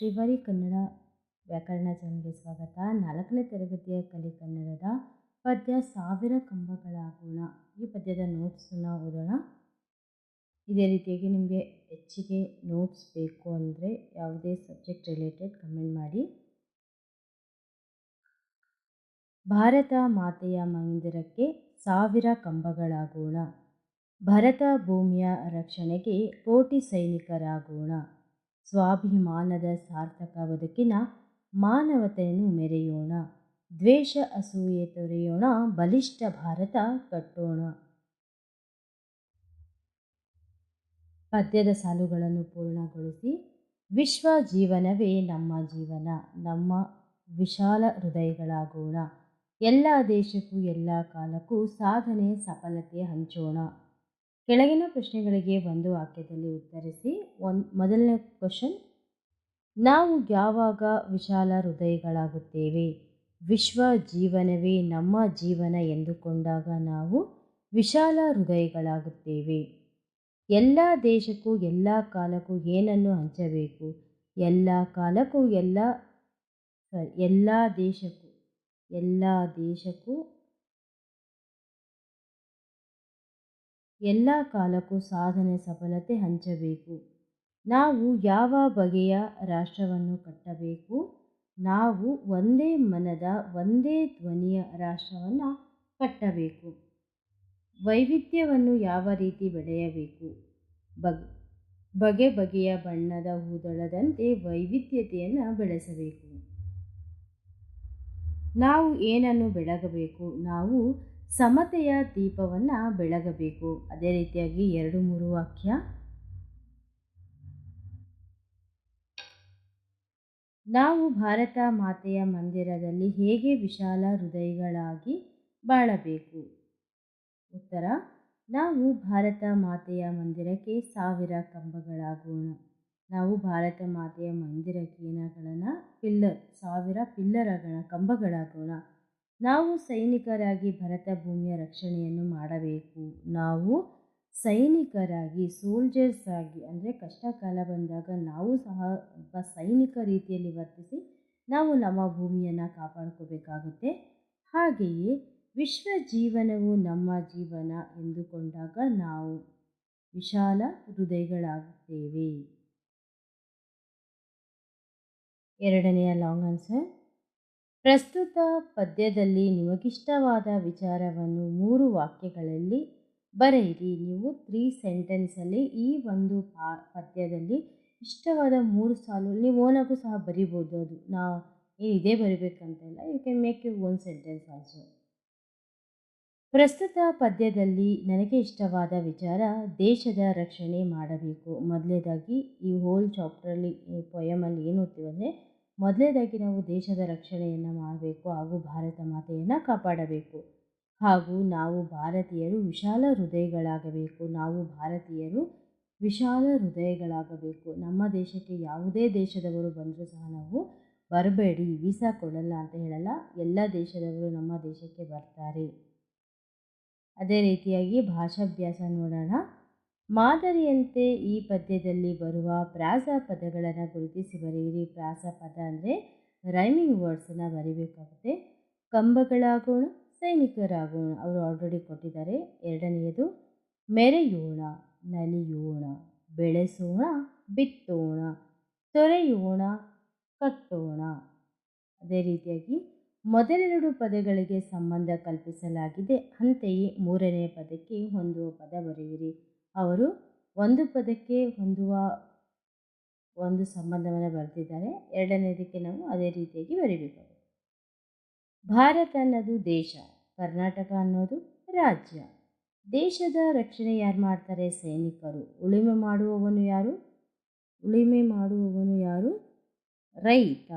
ಶ್ರೀವಾರಿ ಕನ್ನಡ ವ್ಯಾಕರಣ ಸ್ವಾಗತ. ನಾಲ್ಕನೇ ತರಗತಿಯ ಕಲಿ ಕನ್ನಡದ ಪದ್ಯ ಸಾವಿರ ಕಂಬಗಳಾಗೋಣ ಗುಣ ಈ ಪದ್ಯದ ನೋಟ್ಸನ್ನು ಓದೋಣ. ಇದೇ ರೀತಿಯಾಗಿ ನಿಮಗೆ ಹೆಚ್ಚಿಗೆ ನೋಟ್ಸ್ ಬೇಕು ಅಂದರೆ ಯಾವುದೇ ಸಬ್ಜೆಕ್ಟ್ ರಿಲೇಟೆಡ್ ಕಮೆಂಟ್ ಮಾಡಿ. ಭಾರತ ಮಾತೆಯ ಮಂದಿರಕ್ಕೆ ಸಾವಿರ ಕಂಬಗಳಾಗೋಣ. ಭರತ ಭೂಮಿಯ ರಕ್ಷಣೆಗೆ ಕೋಟಿ ಸೈನಿಕರಾಗೋಣ. ಸ್ವಾಭಿಮಾನದ ಸಾರ್ಥಕ ಬದುಕಿನ ಮಾನವತೆಯನ್ನು ಮೆರೆಯೋಣ, ದ್ವೇಷ ಅಸೂಯೆ ತೊರೆಯೋಣ, ಬಲಿಷ್ಠ ಭಾರತ ಕಟ್ಟೋಣ. ಪದ್ಯದ ಸಾಲುಗಳನ್ನು ಪೂರ್ಣಗೊಳಿಸಿ, ವಿಶ್ವ ಜೀವನವೇ ನಮ್ಮ ಜೀವನ, ನಮ್ಮ ವಿಶಾಲ ಹೃದಯಗಳಾಗೋಣ. ಎಲ್ಲ ದೇಶಕ್ಕೂ, ಎಲ್ಲ ಕಾಲಕ್ಕೂ ಸಾಧನೆ, ಸಫಲತೆ ಹಂಚೋಣ. ಕೆಳಗಿನ ಪ್ರಶ್ನೆಗಳಿಗೆ ಒಂದು ವಾಕ್ಯದಲ್ಲಿ ಉತ್ತರಿಸಿ ಒಂದು ಮೊದಲನೇ ಕ್ವಶನ್. ನಾವು ಯಾವಾಗ ವಿಶಾಲ ಹೃದಯಗಳಾಗುತ್ತೇವೆ? ವಿಶ್ವ ಜೀವನವೇ ನಮ್ಮ ಜೀವನ ಎಂದುಕೊಂಡಾಗ ನಾವು ವಿಶಾಲ ಹೃದಯಗಳಾಗುತ್ತೇವೆ. ಎಲ್ಲ ದೇಶಕ್ಕೂ ಎಲ್ಲ ಕಾಲಕ್ಕೂ ಏನನ್ನು ಹಂಚಬೇಕು? ಎಲ್ಲ ಕಾಲಕ್ಕೂ ಎಲ್ಲ ಎಲ್ಲ ದೇಶಕ್ಕೂ ಎಲ್ಲ ದೇಶಕ್ಕೂ ಎಲ್ಲ ಕಾಲಕ್ಕೂ ಸಾಧನೆ ಸಫಲತೆ ಹಂಚಬೇಕು. ನಾವು ಯಾವ ಬಗೆಯ ರಾಷ್ಟ್ರವನ್ನು ಕಟ್ಟಬೇಕು? ನಾವು ಒಂದೇ ಮನದ, ಒಂದೇ ಧ್ವನಿಯ ರಾಷ್ಟ್ರವನ್ನು ಕಟ್ಟಬೇಕು. ವೈವಿಧ್ಯವನ್ನು ಯಾವ ರೀತಿ ಬೆಳೆಯಬೇಕು? ಬಗೆ ಬಗೆ ಬಗೆಯ ಬಣ್ಣದ ಹೂದಳದಂತೆ ವೈವಿಧ್ಯತೆಯನ್ನು ಬೆಳೆಸಬೇಕು. ನಾವು ಏನನ್ನು ಬೆಳಗಬೇಕು? ನಾವು ಸಮತೆಯ ದೀಪವನ್ನು ಬೆಳಗಬೇಕು. ಅದೇ ರೀತಿಯಾಗಿ ಎರಡು ಮೂರು ವಾಕ್ಯ. ನಾವು ಭಾರತ ಮಾತೆಯ ಮಂದಿರದಲ್ಲಿ ಹೇಗೆ ವಿಶಾಲ ಹೃದಯಗಳಾಗಿ ಬಾಳಬೇಕು? ಉತ್ತರ, ನಾವು ಭಾರತ ಮಾತೆಯ ಮಂದಿರಕ್ಕೆ ಸಾವಿರ ಕಂಬಗಳಾಗೋಣ. ನಾವು ಭಾರತ ಮಾತೆಯ ಮಂದಿರಕ್ಕೆ ಏನಾಗೋಣ ಪಿಲ್ಲರ್, ಸಾವಿರ ಪಿಲ್ಲರ್ಗಳ ಕಂಬಗಳಾಗೋಣ. ನಾವು ಸೈನಿಕರಾಗಿ ಭರತ ಭೂಮಿಯ ರಕ್ಷಣೆಯನ್ನು ಮಾಡಬೇಕು. ನಾವು ಸೈನಿಕರಾಗಿ ಸೋಲ್ಜರ್ಸ್ ಆಗಿ, ಅಂದರೆ ಕಷ್ಟ ಕಾಲ ಬಂದಾಗ ನಾವು ಸಹ ಒಬ್ಬ ಸೈನಿಕ ರೀತಿಯಲ್ಲಿ ವರ್ತಿಸಿ ನಾವು ನಮ್ಮ ಭೂಮಿಯನ್ನು ಕಾಪಾಡ್ಕೋಬೇಕಾಗುತ್ತೆ. ಹಾಗೆಯೇ ವಿಶ್ವ ಜೀವನವು ನಮ್ಮ ಜೀವನ ಎಂದುಕೊಂಡಾಗ ನಾವು ವಿಶಾಲ ಹೃದಯಗಳಾಗುತ್ತೇವೆ. ಎರಡನೆಯ ಲಾಂಗ್ ಆನ್ಸರ್ ಪ್ರಸ್ತುತ ಪದ್ಯದಲ್ಲಿ ನಿಮಗಿಷ್ಟವಾದ ವಿಚಾರವನ್ನು ಮೂರು ವಾಕ್ಯಗಳಲ್ಲಿ ಬರೆಯಿರಿ. ನೀವು ತ್ರೀ ಸೆಂಟೆನ್ಸಲ್ಲಿ ಈ ಒಂದು ಪಾ, ಪದ್ಯದಲ್ಲಿ ಇಷ್ಟವಾದ ಮೂರು ಸಾಲು, ನೀವು ಓನಾಗೂ ಸಹ ಬರಿಬೋದು ಅದು. ನಾವು ಇದೇ ಬರಿಬೇಕಂತಿಲ್ಲ you can make you own sentence also ಪ್ರಸ್ತುತ ಪದ್ಯದಲ್ಲಿ ನನಗೆ ಇಷ್ಟವಾದ ವಿಚಾರ ದೇಶದ ರಕ್ಷಣೆ ಮಾಡಬೇಕು. ಮೊದಲೇದಾಗಿ ಈ ಹೋಲ್ ಚಾಪ್ಟ್ರಲ್ಲಿ ಈ ಪೊಯಮಲ್ಲಿ ಏನು ಓದ್ತೀವಂದರೆ ಮೊದಲೇದಾಗಿ ನಾವು ದೇಶದ ರಕ್ಷಣೆಯನ್ನು ಮಾಡಬೇಕು ಹಾಗೂ ಭಾರತ ಮಾತೆಯನ್ನು ಕಾಪಾಡಬೇಕು. ಹಾಗೂ ನಾವು ಭಾರತೀಯರು ವಿಶಾಲ ಹೃದಯಗಳಾಗಬೇಕು. ನಾವು ಭಾರತೀಯರು ವಿಶಾಲ ಹೃದಯಗಳಾಗಬೇಕು. ನಮ್ಮ ದೇಶಕ್ಕೆ ಯಾವುದೇ ದೇಶದವರು ಬಂದರೂ ಸಹ ನಾವು ಬರಬೇಡಿ, ವೀಸಾ ಕೊಡಲ್ಲ ಅಂತ ಹೇಳಲ್ಲ. ಎಲ್ಲ ದೇಶದವರು ನಮ್ಮ ದೇಶಕ್ಕೆ ಬರ್ತಾರೆ. ಅದೇ ರೀತಿಯಾಗಿ ಭಾಷಾಭ್ಯಾಸ ನೋಡೋಣ. ಮಾದರಿಯಂತೆ ಈ ಪದ್ಯದಲ್ಲಿ ಬರುವ ಪ್ರಾಸ ಪದಗಳನ್ನು ಗುರುತಿಸಿ ಬರೆಯಿರಿ. ಪ್ರಾಸ ಪದ ಅಂದರೆ ರೈಮಿಂಗ್ ವರ್ಡ್ಸನ್ನು ಬರೀಬೇಕಾಗುತ್ತೆ. ಕಂಬಗಳಾಗೋಣ, ಸೈನಿಕರಾಗೋಣ, ಅವರು ಆಲ್ರೆಡಿ ಕೊಟ್ಟಿದ್ದಾರೆ. ಎರಡನೆಯದು ಮೆರೆಯೋಣ, ನಲಿಯೋಣ, ಬೆಳೆಸೋಣ, ಬಿತ್ತೋಣ, ತೊರೆಯೋಣ, ಕಟ್ಟೋಣ. ಅದೇ ರೀತಿಯಾಗಿ ಮೊದಲೆರಡು ಪದಗಳಿಗೆ ಸಂಬಂಧ ಕಲ್ಪಿಸಲಾಗಿದೆ. ಅಂತೆಯೇ ಮೂರನೇ ಪದಕ್ಕೆ ಹೊಂದುವ ಪದ ಬರೆಯಿರಿ. ಅವರು ಒಂದು ಪದಕ್ಕೆ ಹೊಂದುವ ಒಂದು ಸಂಬಂಧವನ್ನು ಬರೆದಿದ್ದಾರೆ. ಎರಡನೇದಕ್ಕೆ ನಾವು ಅದೇ ರೀತಿಯಾಗಿ ಬರೀಬೇಕಾಗುತ್ತೆ ಭಾರತ ಅನ್ನೋದು ದೇಶ, ಕರ್ನಾಟಕ ಅನ್ನೋದು ರಾಜ್ಯ. ದೇಶದ ರಕ್ಷಣೆ ಯಾರು ಮಾಡ್ತಾರೆ? ಸೈನಿಕರು. ಉಳಿಮೆ ಮಾಡುವವನು ಯಾರು? ಉಳಿಮೆ ಮಾಡುವವನು ಯಾರು? ರೈತ.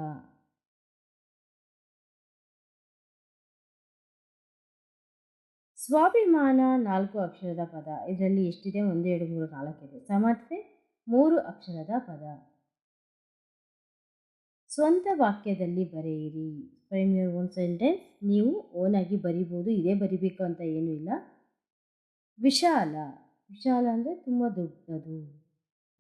ಸ್ವಾಭಿಮಾನ ನಾಲ್ಕು ಅಕ್ಷರದ ಪದ. ಇದರಲ್ಲಿ ಎಷ್ಟಿದೆ? ಒಂದು, ಎರಡು, ಮೂರು ನಾಲ್ಕಿದೆ ಸಮರ್ಥೆ ಮೂರು ಅಕ್ಷರದ ಪದ. ಸ್ವಂತ ವಾಕ್ಯದಲ್ಲಿ ಬರೆಯಿರಿ. ಫ್ರೇಮ್ ಯುವರ್ ಓನ್ ಸೆಂಟೆನ್ಸ್ ನೀವು ಓನಾಗಿ ಬರಿಬೋದು. ಇದೇ ಬರಿಬೇಕು ಅಂತ ಏನೂ ಇಲ್ಲ. ವಿಶಾಲ. ವಿಶಾಲ ಅಂದರೆ ತುಂಬ ದೊಡ್ಡದು.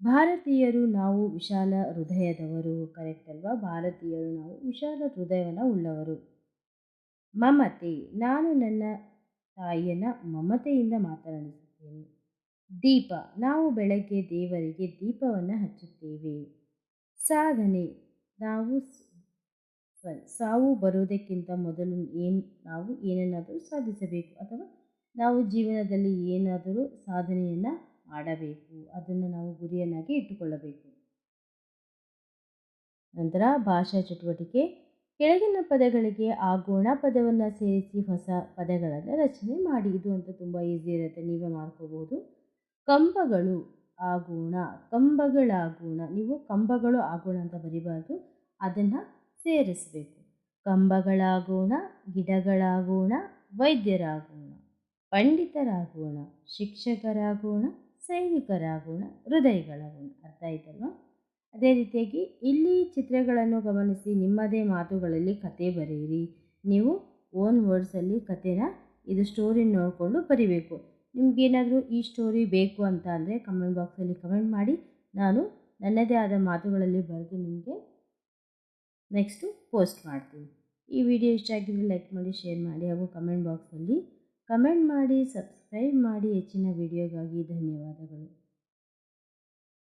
ಭಾರತೀಯರು ನಾವು ವಿಶಾಲ ಹೃದಯದವರು. ಕರೆಕ್ಟ್ ಅಲ್ವಾ? ಭಾರತೀಯರು ನಾವು ವಿಶಾಲ ಹೃದಯವನ್ನು ಉಳ್ಳವರು. ಮಮತೆ. ನಾನು ನನ್ನ ತಾಯಿಯನ್ನು ಮಮತೆಯಿಂದ ಮಾತನಾಡಿಸುತ್ತೇನೆ ದೀಪ, ನಾವು ಬೆಳಗ್ಗೆ ದೇವರಿಗೆ ದೀಪವನ್ನು ಹಚ್ಚುತ್ತೇವೆ. ಸಾಧನೆ, ನಾವು ಸಾವು ಬರುವುದಕ್ಕಿಂತ ಮೊದಲು ಏನು, ನಾವು ಏನನ್ನಾದರೂ ಸಾಧಿಸಬೇಕು ಅಥವಾ ನಾವು ಜೀವನದಲ್ಲಿ ಏನಾದರೂ ಸಾಧನೆಯನ್ನು ಮಾಡಬೇಕು, ಅದನ್ನು ನಾವು ಗುರಿಯನ್ನಾಗಿ ಇಟ್ಟುಕೊಳ್ಳಬೇಕು. ನಂತರ ಭಾಷಾ ಚಟುವಟಿಕೆ ಕೆಳಗಿನ ಪದಗಳಿಗೆ ಆಗೋಣ ಪದವನ್ನು ಸೇರಿಸಿ ಹೊಸ ಪದಗಳನ್ನು ರಚನೆ ಮಾಡಿ. ಇದು ಅಂತ ತುಂಬ ಈಸಿ ಇರುತ್ತೆ. ನೀವೇ ಮಾಡ್ಕೋಬಹುದು ಕಂಬಗಳು ಆಗುಣ ಕಂಬಗಳ ಗುಣ. ನೀವು ಕಂಬಗಳು ಆಗೋಣ ಅಂತ ಬರಿಬಾರ್ದು. ಅದನ್ನು ಸೇರಿಸಬೇಕು. ಕಂಬಗಳಾಗೋಣ ಗಿಡಗಳಾಗೋಣ ವೈದ್ಯರಾಗೋಣ ಪಂಡಿತರಾಗೋಣ ಶಿಕ್ಷಕರಾಗೋಣ ಸೈನಿಕರಾಗೋಣ ಹೃದಯಗಳಾಗೋಣ ಅರ್ಥ ಆಯ್ತಲ್ವಾ? ಅದೇ ರೀತಿಯಾಗಿ ಇಲ್ಲಿ ಚಿತ್ರಗಳನ್ನು ಗಮನಿಸಿ ನಿಮ್ಮದೇ ಮಾತುಗಳಲ್ಲಿ ಕತೆ ಬರೆಯಿರಿ. ನೀವು ಓನ್ ವರ್ಡ್ಸಲ್ಲಿ ಕತೆನ ಇದು ಸ್ಟೋರಿ ನೋಡಿಕೊಂಡು ಬರಿಬೇಕು. ನಿಮಗೇನಾದರೂ ಈ ಸ್ಟೋರಿ ಬೇಕು ಅಂತ ಅಂದರೆ ಕಮೆಂಟ್ ಬಾಕ್ಸಲ್ಲಿ ಕಮೆಂಟ್ ಮಾಡಿ. ನಾನು ನನ್ನದೇ ಆದ ಮಾತುಗಳಲ್ಲಿ ಬರೆದು ನಿಮಗೆ ನೆಕ್ಸ್ಟು ಪೋಸ್ಟ್ ಮಾಡ್ತೀನಿ. ಈ ವಿಡಿಯೋ ಇಷ್ಟ ಆಗಿದ್ದರೆ ಲೈಕ್ ಮಾಡಿ, ಶೇರ್ ಮಾಡಿ ಹಾಗೂ ಕಮೆಂಟ್ ಬಾಕ್ಸಲ್ಲಿ ಕಮೆಂಟ್ ಮಾಡಿ, ಸಬ್ಸ್ಕ್ರೈಬ್ ಮಾಡಿ. ಹೆಚ್ಚಿನ ವಿಡಿಯೋಗಾಗಿ ಧನ್ಯವಾದಗಳು.